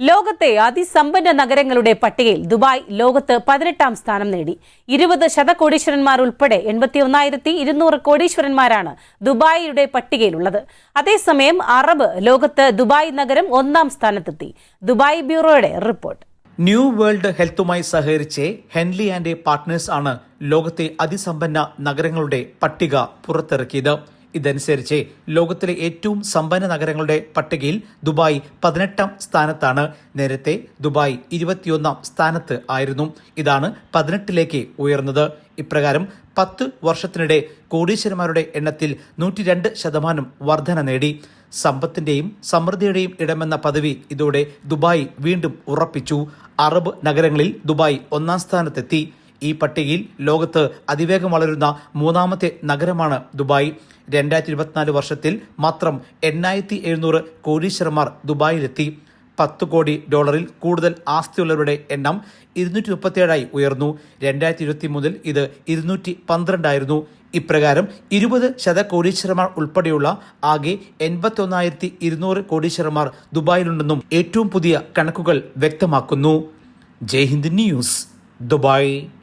ലോകത്തെ അതിസമ്പന്ന നഗരങ്ങളുടെ പട്ടികയിൽ ദുബായ് ലോകത്ത് പതിനെട്ടാം സ്ഥാനം നേടി. ഇരുപത് ശതകോടീശ്വരന്മാർ ഉൾപ്പെടെ എൺപത്തി ഒന്നായിരത്തി ഇരുന്നൂറ് കോടീശ്വരന്മാരാണ് ദുബായിയുടെ പട്ടികയിലുള്ളത്. അതേസമയം അറബ് ലോകത്ത് ദുബായ് നഗരം ഒന്നാം സ്ഥാനത്തെത്തി. ദുബായ് ബ്യൂറോയുടെ റിപ്പോർട്ട്. ന്യൂ വേൾഡ് ഹെൽത്തുമായി സഹകരിച്ച് ഹെൻലി ആൻഡ് പാർട്ട്നേഴ്സ് ആണ് ലോകത്തെ അതിസമ്പന്ന നഗരങ്ങളുടെ പട്ടിക പുറത്തിറക്കിയത്. ഇതനുസരിച്ച് ലോകത്തിലെ ഏറ്റവും സമ്പന്ന നഗരങ്ങളുടെ പട്ടികയിൽ ദുബായ് പതിനെട്ടാം സ്ഥാനത്താണ്. നേരത്തെ ദുബായ് ഇരുപത്തിയൊന്നാം സ്ഥാനത്ത് ആയിരുന്നു. ഇതാണ് പതിനെട്ടിലേക്ക് ഉയർന്നത്. ഇപ്രകാരം പത്ത് വർഷത്തിനിടെ കോടീശ്വരന്മാരുടെ എണ്ണത്തിൽ നൂറ്റി രണ്ട് ശതമാനം വർധന നേടി. സമ്പത്തിന്റെയും സമൃദ്ധിയുടെയും ഇടമെന്ന പദവി ഇതോടെ ദുബായ് വീണ്ടും ഉറപ്പിച്ചു. അറബ് നഗരങ്ങളിൽ ദുബായ് ഒന്നാം സ്ഥാനത്തെത്തി. ഈ പട്ടികയിൽ ലോകത്ത് അതിവേഗം വളരുന്ന മൂന്നാമത്തെ നഗരമാണ് ദുബായ്. രണ്ടായിരത്തി ഇരുപത്തിനാല് വർഷത്തിൽ മാത്രം എണ്ണായിരത്തി എഴുന്നൂറ് കോടീശ്വരന്മാർ ദുബായിലെത്തി. പത്ത് കോടി ഡോളറിൽ കൂടുതൽ ആസ്തിയുള്ളവരുടെ എണ്ണം ഇരുന്നൂറ്റി മുപ്പത്തിയേഴായി ഉയർന്നു. രണ്ടായിരത്തി ഇരുപത്തി മൂന്നിൽ ഇത് ഇരുന്നൂറ്റി പന്ത്രണ്ടായിരുന്നു ഇപ്രകാരം ഇരുപത് ശതകോടീശ്വരന്മാർ ഉൾപ്പെടെയുള്ള ആകെ എൺപത്തി ഒന്നായിരത്തി ഇരുന്നൂറ് കോടീശ്വരന്മാർ ദുബായിലുണ്ടെന്നും ഏറ്റവും പുതിയ കണക്കുകൾ വ്യക്തമാക്കുന്നു. Jaihind news Dubai.